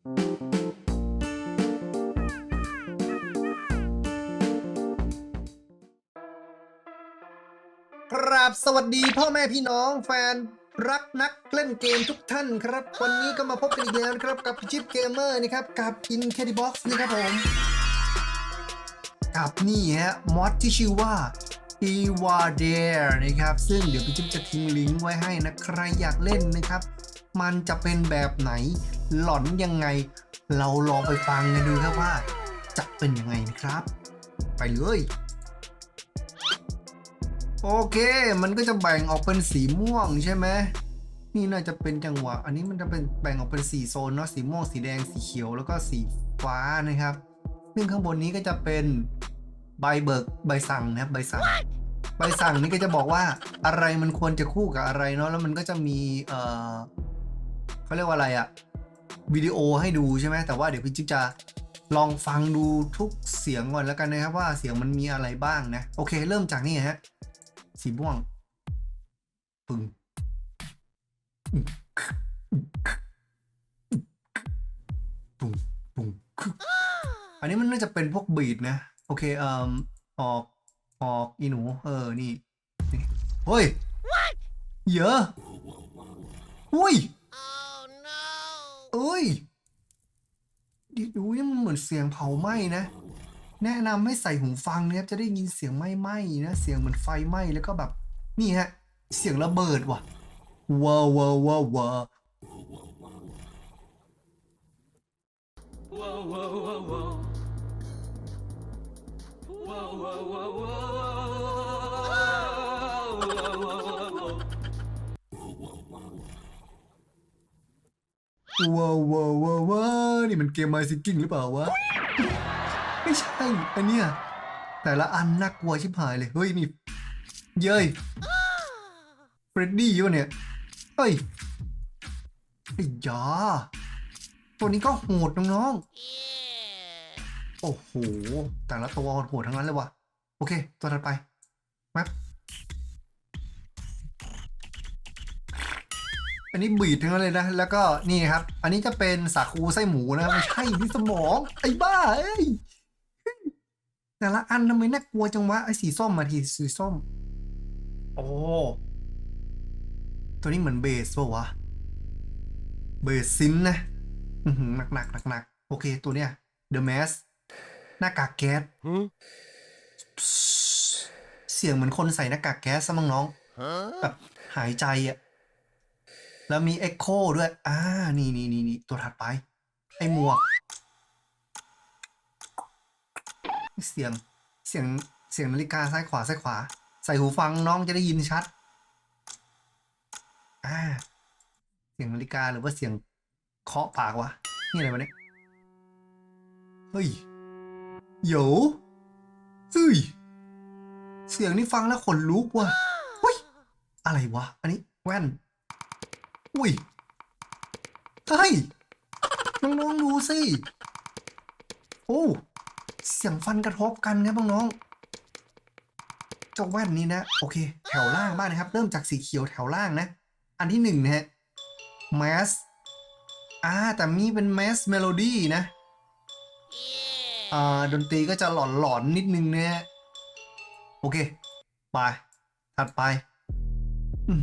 ครับสวัสดีพ่อแม่พี่น้องแฟนรักนักเล่นเกมทุกท่านครับ วันนี้ก็มาพบกันอีกแล้วนะครับกับชิปเกมเมอร์นะครับกับ i n c r e d i Box นี่ครับผมกับนี่ฮะมอดที่ชื่อว่า e w a d a r นะครับ ซึ่งเดี๋ยวพี่จิ๊บจะทิ้งลิงก์ไว้ให้นะ ใครอยากเล่นนะครับ มันจะเป็นแบบไหน หลอนยังไง เราลองไปฟังกันดูครับว่า จะเป็นยังไงนะครับ ไปเลย โอเค มันก็จะแบ่งออกเป็นสีม่วงใช่ไหมนี่น่าจะเป็นจังหวะ อันนี้มันจะเป็นแบ่งออกเป็นสีโซนเนาะสีม่วงสีแดงสีเขียวแล้วก็สีฟ้านะครับซึ่งข้างบนนี้ก็จะเป็นใบเบิกใบสั่งนะครับใบสั่ง ใบสั่งนี่ก็จะบอกว่าอะไรมันควรจะคู่กับอะไรเนาะแล้วมันก็จะมีเออเขาเรียกว่าอะไรอะ วิดีโอให้ดูใช่ไหมแต่ว่าเดี๋ยวพี่จิ๊บจะลองฟังดูทุกเสียงก่อนแล้วกันนะครับว่าเสียงมันมีอะไรบ้างนะ โอเค เริ่มจากนี่ฮะสีม่วงปึงปุงปุงอันนี้มันน่าจะเป็นพวกบีดนะ โอเคเอ่อออกออกอีหนู เออนี่นี่เฮ้ยเยอะอุ้ย Oh no! ้ยดิดูนี่มันเหมือนเสียงเผาไหม้นะ แนะนำให้ใส่หูฟังนะครับจะได้ยินเสียงไหม้ไหม้นะ เสียงเหมือนไฟไหม้แล้วก็แบบ นี่ฮะ เสียงระเบิดว่ะว้าวว้าวว้าวว้าว Whoa, whoa, whoa, whoa. Whoa, whoa, whoa, whoa. Whoa, ว้าวว้าวว้าวนี่มันเกมไมซิกิ้งหรือเปล่าวะ ไม่ใช่ อันเนี้ยแต่ละอันน่ากลัวชิบหายเลย เฮ้ย นี่ เย้ยเฟรดดี้วะเนี่ย เฮ้ยไอ้ยาตัวนี้ก็โหดน้องๆ โอ้โห แต่ละตัวโหดทั้งนั้นเลยวะโอเค ตัวถัดไปแมป อันนี้บีดทั้งนั้นเลยนะ แล้วก็นี่ครับ อันนี้จะเป็นสาคูไส้หมูนะครับไม่ใช่ที่สมอง ไอ้บ้าเอ้ยแต่ละอันทำไมน่ากลัวจังวะไอ้สีส้มมาทีสีส้ม โอ้ตัวนี้เหมือนเบสป่าวะเบสซินนะอือหือหนักหนักหนักหนักๆโอเค ตัวเนี้ย The Mask หน้ากากแก๊สเสียงเหมือนคนใส่หน้ากากแก๊สซะมั้งน้อง Huh? แบบหายใจอะ แล้วมีเอ็กโคด้วย อ่า นี่นี่นี่นี่ตัวถัดไป ไอหมวก เสียง เสียง เสียงนาฬิกาซ้ายขวาซ้ายขวา ใส่หูฟังน้องจะได้ยินชัด อ่า เสียงนาฬิกาหรือว่าเสียงเคาะปากวะ นี่อะไรวะเนี่ย เฮ้ยโยเฮ้ย เสียงนี่ฟังแล้วขนลุกว่ะเฮ้ย อะไรวะ อันนี้แว่น อุ้ยเฮ้ยน้องๆดูสิ โอ้ เสียงฟันกระทบกันครับน้องๆเจ้าแว่นนี้นะ โอเค แถวล่างบ้างนะครับ เริ่มจากสีเขียวแถวล่างนะ อันที่หนึ่งนะฮะแมสอ่า แต่มีเป็นแมสเมโลดี้นะ Yeah! อ่าดนตรีก็จะหลอนหลอนๆนิดนึงนะฮะ โอเค ไป ถัดไป อื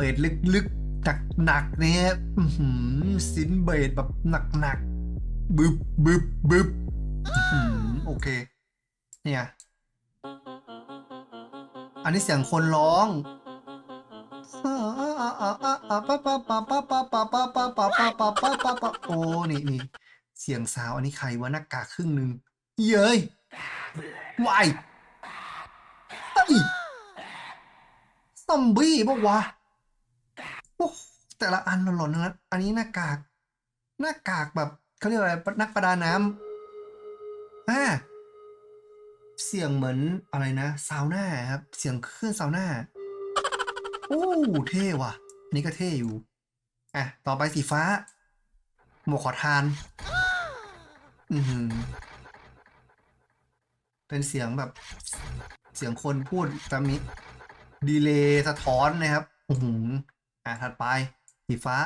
บสลึกๆหนักๆเนี่ยอือหือซินเบสแบบหนักๆบึบบึบบึบโอเค เนี่ย อันนี้เสียงคนร้องโอ้นี่นี่เสียงสาวอันนี้ใครวะหน้ากากครึ่งหนึ่งเย้ยวายซอมบี้ปะวะ แต่ละอันหลอนๆทั้งนั้นอันนี้หน้ากาก หน้ากากแบบเขาเรียกว่าอะไรนักประดาน้ำอ่าเสียงเหมือนอะไรนะซาวน่าครับ เสียงเครื่องซาวน่าโอ้เท่ว่ะ อันนี่ก็เท่อยู่ อะ ต่อไปสีฟ้า หมวกขอทาน อือหือ เป็นเสียงแบบ เสียงคนพูดจะมีดีเลย์สะท้อนนะครับ อือหือ อะถัดไปสีฟ้า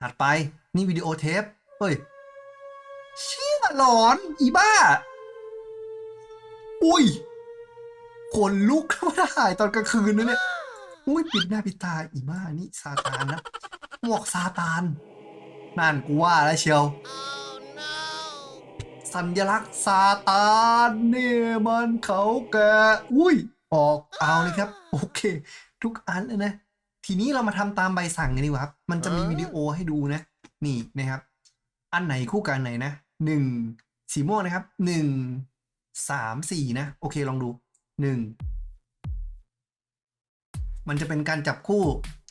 ถัดไปนี่วิดีโอเทปเฮ้ยเชี่ยหลอน อีบ้า อุ้ยขนลุกเข้ามาถ่ายตอนกลางคืนนะเนี่ยอุ้ยปิดหน้าปิดตาอีบ้านี่ซาตานนะหมวกซาตานนั่นกูว่าแล้วเชียว Oh no! สัญลักษณ์ซาตานเนี่ยมันเขาแกะอุ้ยออกเอาเลยครับ โอเค ทุกอันเลยนะ ทีนี้เรามาทำตามใบสั่งกันดีกว่าครับ มันจะมีวิดีโอให้ดูนะ นี่นะครับ อันไหนคู่กันไหนนะหนึ่งสีม่วงนะครับหนึ่งสามสี่นะ โอเคลองดูหนึ่งมันจะเป็นการจับคู่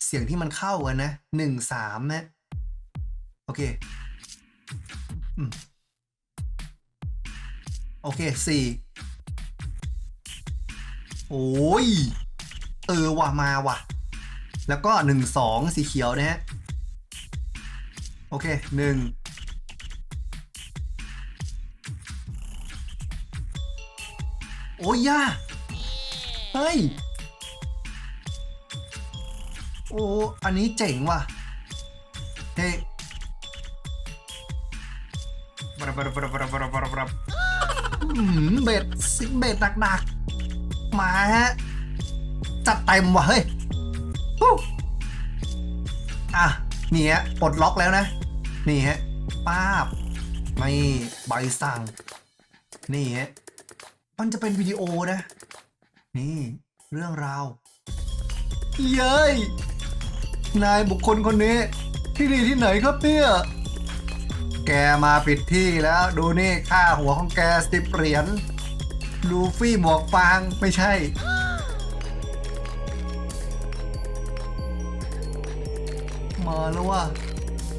เสียงที่มันเข้ากันนะหนึ่งสามนะ โอเค อืม โอเคสี่โอ้ย เออว่ะมาว่ะ แล้วก็หนึ่งสองสีเขียวนะฮะ โอเคหนึ่งโอ้ยย่าเฮ้ย โอ้ อันนี้เจ๋งว่ะ เฮ้ยบราบราบราบราบราบราบราบอื้อหือ เบ็ดสิเบ็ดหนักๆ มาฮะ จัดเต็มว่ะเฮ้ยอะ นี่ฮะปลดล็อกแล้วนะ นี่ฮะป้าบไม่ใบสั่ง นี่ฮะมันจะเป็นวิดีโอนะ นี่ เรื่องราว เย้ยนายบุคคลคนนี้ ที่ดีที่ไหนครับเนี่ย แกมาผิดที่แล้วดูนี่ค่าหัวของแกสิบเหรียญลูฟี่หมวกฟางไม่ใช่ มาแล้วว่า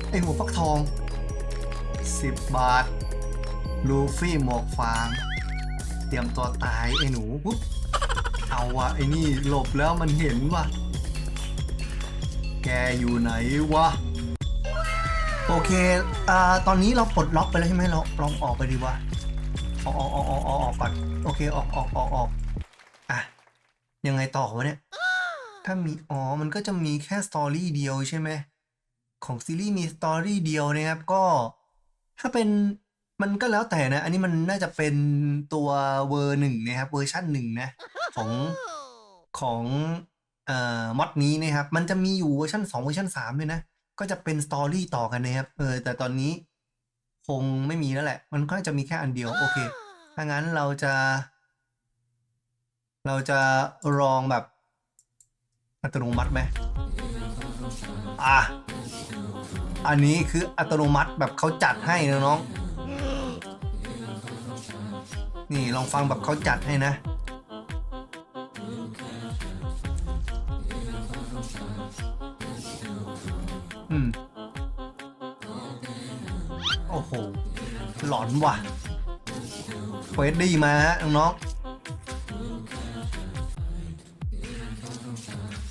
ไอหัวฟักทองสิบบาท ลูฟี่หมวกฟาง เตรียมตัวตายไอหนูปุ๊บเอาวะไอนี่หลบแล้วมันเห็นวะแกอยู่ไหนวะ โอเคอ่าตอนนี้เราปลดล็อกไปแล้วใช่ไหมเราลองออกไปดีกว่า ออกออกออกออกออกออกก่อน โอเค ออกออกออกออกอะ ยังไงต่อวะเนี่ย ถ้ามี อ๋อ มันก็จะมีแค่สตอรี่เดียวใช่ไหม ของซีรีส์มีสตอรี่เดียวนะครับ ก็ ถ้าเป็น มันก็แล้วแต่นะ อันนี้มันน่าจะเป็นตัวเวอร์หนึ่งนะครับ เวอร์ชันหนึ่งนะ ของของเอ่อมอดนี้นะครับ มันจะมีอยู่เวอร์ชัน2เวอร์ชัน3เลยนะ ก็จะเป็นสตอรี่ต่อกันนะครับเออแต่ตอนนี้คงไม่มีแล้วแหละ มันก็จะมีแค่อันเดียว โอเค ถ้างั้นเราจะ เราจะลองแบบอัตโนมัติไหมอะ อันนี้คืออัตโนมัติแบบเขาจัดให้นะน้อง นี่ลองฟังแบบเขาจัดให้นะ อืม โอ้โห หลอนว่ะเฟรดดี้มาฮะน้องๆ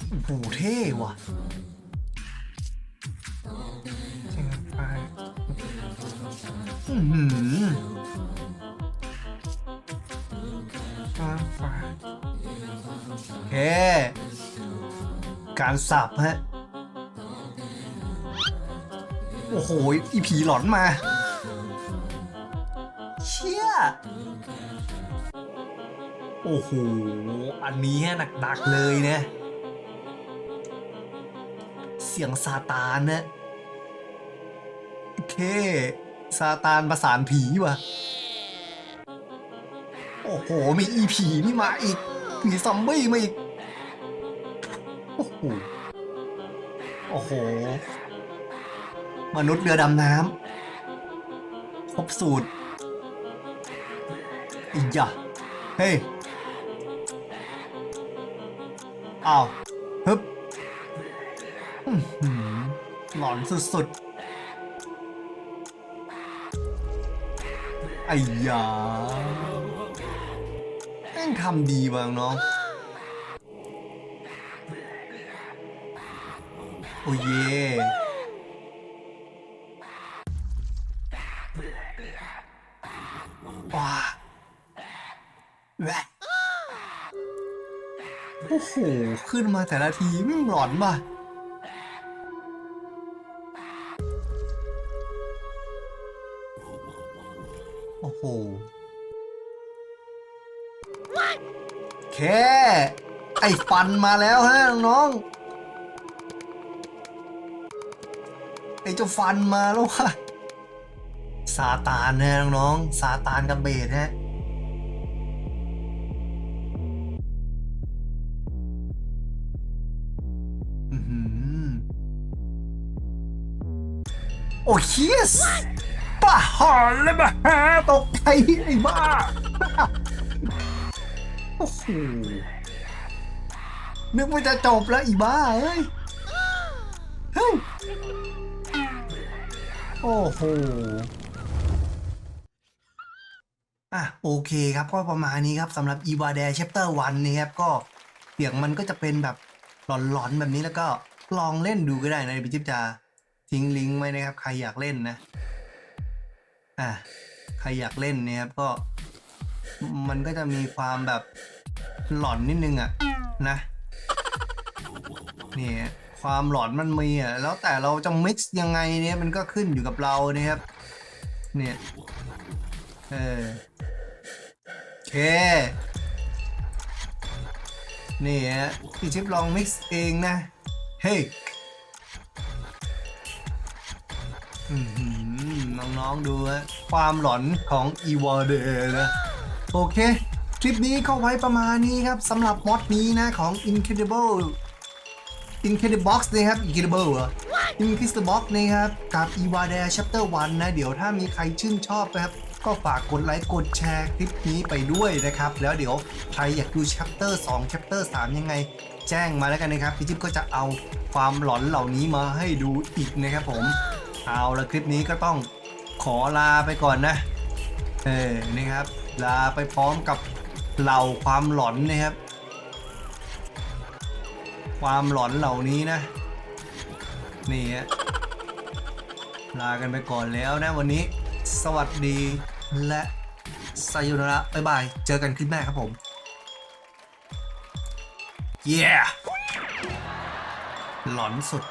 โอ้โหเท่ว่ะจริงไปอือหือฟ้าฟ้าโอเค การสับฮะ โอ้โห อีผีหลอนมา เชี่ย โอ้โห อันนี้หนักๆเลยนะ เสียงซาตานนะโอเคซาตานประสานผีว่ะโอ้โห มีอีผีนี่มาอีก มีซอมบี้มาอีก โอ้โห โอ้โห มนุษย์เรือดำน้ำครบสูตรอีหยะเฮ้ยอ้าวฮึบหลอนสุดๆไอ้ยาแม่งทำดีบ้างน้องโอ้เย่ ว้าแหวะโอ้โห ขึ้นมาแต่ละทีไม่งหลอนป่ะโอ้โหแค่ ไอ้ฟันมาแล้วฮะน้องไอ้เจ้าฟันมาแล้วว่ะ ซาตานนะน้องๆซาตานกับเบสฮะอื้อหือโอ้เคียสป้าหอนเลยมาหาตกใจไอ้บ้า โอ้โห นึกว่าจะจบแล้วอีบ้าเอ้ย เฮ้ย โอ้โห อะ โอเคครับก็ประมาณนี้ครับสำหรับ e v a d a Chapter 1นะครับก็เสียงมันก็จะเป็นแบบหลอนๆแบบนี้แล้วก็ลองเล่นดูก็ได้นะพี่จิ๊บจะทิ้งลิงก์ไว้นะครับ ใครอยากเล่นนะอะใครอยากเล่นเนี่ยครับก็ มันก็จะมีความแบบหลอนนิดนึงอะนะนี่ความหลอนมันมีอะแล้วแต่เราจะ mix ยังไงเนี่ยมันก็ขึ้นอยู่กับเรานะครับเนี่ยเออ เค นี่ฮะพี่ชิปลอง mix เองนะ เฮ้ยน้องๆดูฮะความหลอนของ e w a r d e นะ โอเค คลิปนี้ก็ไว้ประมาณนี้ครับสำหรับมอดนี้นะของ Incredible Incredibox นะครับ Incredible เหรอ Incredibox นะครับ กับ e w a d a Chapter 1นะ เดี๋ยวถ้ามีใครชื่นชอบนะครับ ก็ฝากกดไลค์กดแชร์คลิปนี้ไปด้วยนะครับ แล้วเดี๋ยวใครอยากดู Chapter 2 Chapter 3ยังไง แจ้งมาแล้วกันนะครับพี่จิ๊บก็จะเอาความหลอนเหล่านี้มาให้ดูอีกนะครับผมเอาละคลิปนี้ก็ต้องขอลาไปก่อนนะเออนะครับลาไปพร้อมกับเหล่าความหลอนนะครับ ความหลอนเหล่านี้นะ นี่ฮะลากันไปก่อนแล้วนะวันนี้ สวัสดีและสยุนระบ๊ายบาย เจอกันคลิปหน้าครับผม เย้ หลอนสุด